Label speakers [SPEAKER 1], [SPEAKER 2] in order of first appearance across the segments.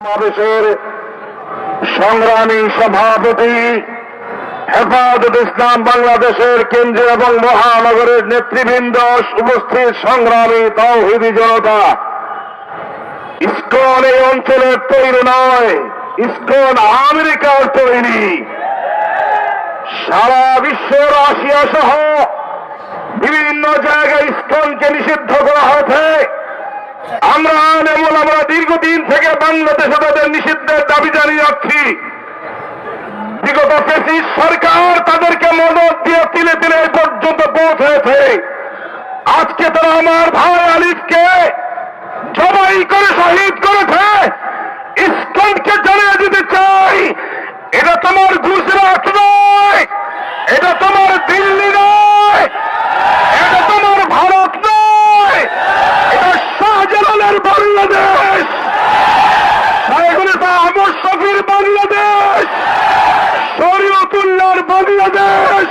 [SPEAKER 1] সমাবেশের সংগ্রামী সভাপতি হেফাজত ইসলাম বাংলাদেশের কেন্দ্র এবং মহানগরের নেতৃবৃন্দ, উপস্থিত সংগ্রামী তৌহিদি জনতা। ইস্কন এই অঞ্চলের তৈরি নয়, ইস্কন আমেরিকার তৈরি। সারা বিশ্ব রাশিয়া সহ বিভিন্ন জায়গায় ইস্কনকে নিষিদ্ধ করা হয়েছে। আমরা যেমন আমরা দীর্ঘদিন থেকে বাংলাদেশে তাদের নিষিদ্ধের দাবি জানিয়ে যাচ্ছি। বিগত ফেসিস সরকার তাদেরকে মদত দিয়ে তিলে তিলে পর্যন্ত পৌঁছেছে। আজকে তারা আমার ভাই আলিফকে জবাই করে শহীদ করেছে। ইস্কনকে জানিয়ে দিতে চাই। এটা তোমার গুজরাট নয়। এটা তোমার দিল্লি নয় এটা তোমার ভারত নয় এটা শাহজালালের বাংলাদেশ! শাহেগুল আহমদ শফির বাংলাদেশ! শরীয়তুল্লাহর বাংলাদেশ!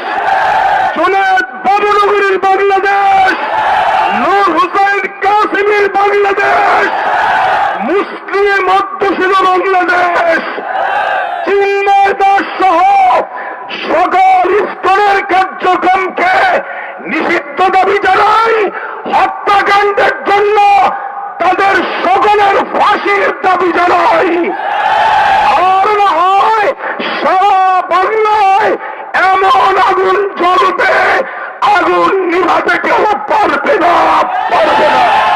[SPEAKER 1] জুনেদ বাবুনগরীর বাংলাদেশ! নূর হুসাইন কাসিমের বাংলাদেশ! মুসলিম অধ্যুষিত বাংলাদেশ! চিন্ময় দাস সহ সকল স্তরের কার্যক্রমকে নিষিদ্ধ দাবি জানাই হত্যাকাণ্ডের জন্য তাদের সকলের ফাঁসির দাবি জানাই। আর না হয় সারা বাংলায় এমন আগুন জ্বলবে, আগুন নিভাতে কেউ পারবে না পারবে না।